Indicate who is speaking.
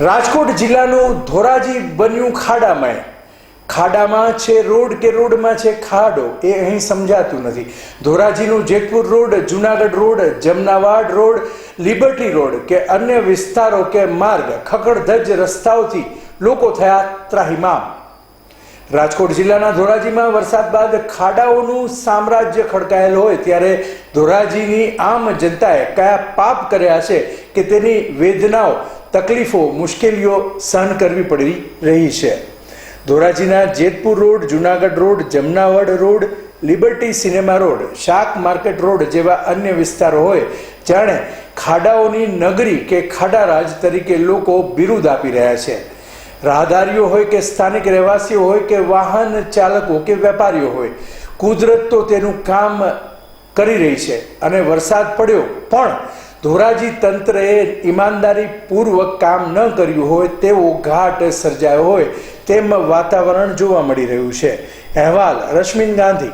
Speaker 1: રાજકોટ જિલ્લાનું ધોરાજી બન્યું ખાડામાં ખાડામાં છે રોડ કે રોડમાં છે ખાડો એ અહીં સમજાતું નથી. ધોરાજીનું Jetpur road, Junagadh road, Jamnavad road, liberty road કે અન્ય વિસ્તારો કે માર્ગ ખકડધજ રસ્તાઓથી લોકો થયા ત્રાહિમામ. રાજકોટ જિલ્લાના ધોરાજીમાં વરસાદ બાદ ખાડાઓનું સામ્રાજ્ય ખડકાયેલ હોય ત્યારે ધોરાજીની આમ જનતાએ કયા પાપ કર્યા છે કે તેની વેદનાઓ તકલીફો મુશ્કેલીઓ સહન કરવી પડી રહી છે. ધોરાજીના Jetpur road, Junagadh road, Jamnavad road, liberty cinema road, શાક માર્કેટ રોડ જેવા અન્ય વિસ્તારો હોય, જાણે ખાડાઓની નગરી કે ખાડારાજ તરીકે લોકો બિરુદ આપી રહ્યા છે. રાહદારીઓ હોય કે સ્થાનિક રહેવાસીઓ હોય કે વાહન ચાલકો કે વેપારીઓ હોય, કુદરત તો તેનું કામ કરી રહી છે અને વરસાદ પડ્યો પણ ધોરાજી તંત્રએ ઈમાનદારી પૂર્વક કામ ન કર્યું હોય તેવો ઘાટ સર્જાયો હોય તેમ વાતાવરણ જોવા મળી રહ્યું છે. અહેવાલ, રશ્મિન ગાંધી.